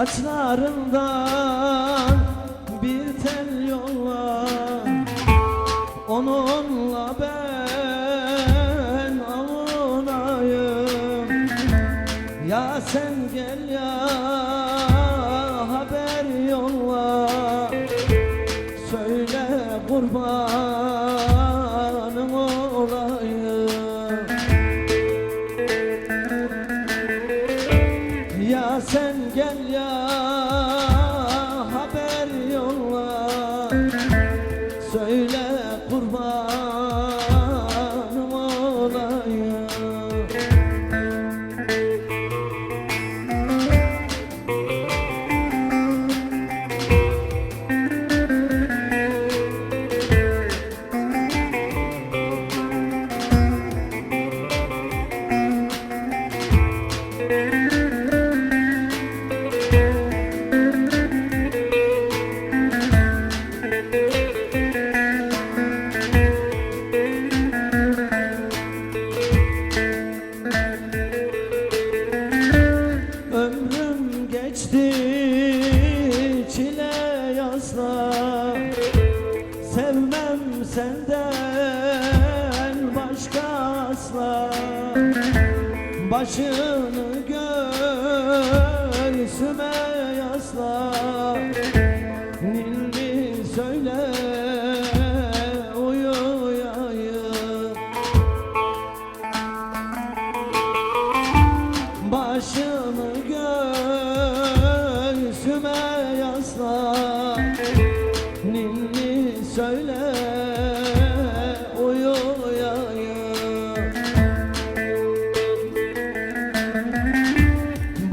Saçlarından bir tel yolla Onunla ben avunayım. Ya sen gel ya haber yolla. Söyle kurbanım sen gel ya haber yolla Sevmem senden başka asla. Başını göğsüme yasla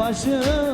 başım.